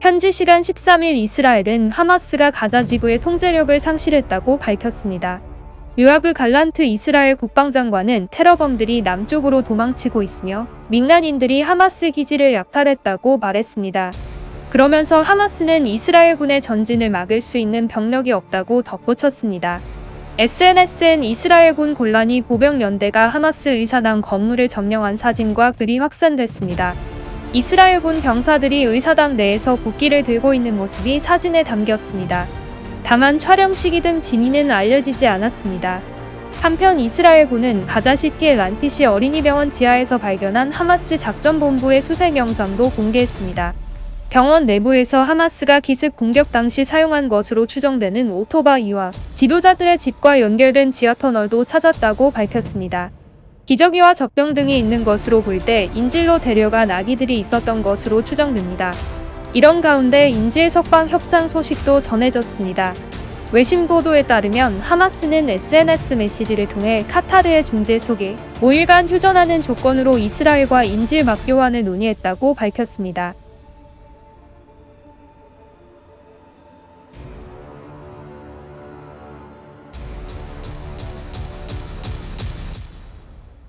현지 시간 13일 이스라엘은 하마스가 가자 지구의 통제력을 상실했다고 밝혔습니다. 유아브 갈란트 이스라엘 국방장관은 테러범들이 남쪽으로 도망치고 있으며 민간인들이 하마스 기지를 약탈했다고 말했습니다. 그러면서 하마스는 이스라엘군의 전진을 막을 수 있는 병력이 없다고 덧붙였습니다. SNS엔 이스라엘군 곤란이 보병연대가 하마스 의사당 건물을 점령한 사진과 글이 확산됐습니다. 이스라엘군 병사들이 의사당 내에서 국기를 들고 있는 모습이 사진에 담겼습니다. 다만 촬영 시기 등 진위는 알려지지 않았습니다. 한편 이스라엘군은 가자시티의 란티시 어린이병원 지하에서 발견한 하마스 작전본부의 수색 영상도 공개했습니다. 병원 내부에서 하마스가 기습 공격 당시 사용한 것으로 추정되는 오토바이와 지도자들의 집과 연결된 지하터널도 찾았다고 밝혔습니다. 기저귀와 젖병 등이 있는 것으로 볼 때 인질로 데려간 아기들이 있었던 것으로 추정됩니다. 이런 가운데 인질 석방 협상 소식도 전해졌습니다. 외신 보도에 따르면 하마스는 SNS 메시지를 통해 카타르의 중재 속에 5일간 휴전하는 조건으로 이스라엘과 인질 막교환을 논의했다고 밝혔습니다.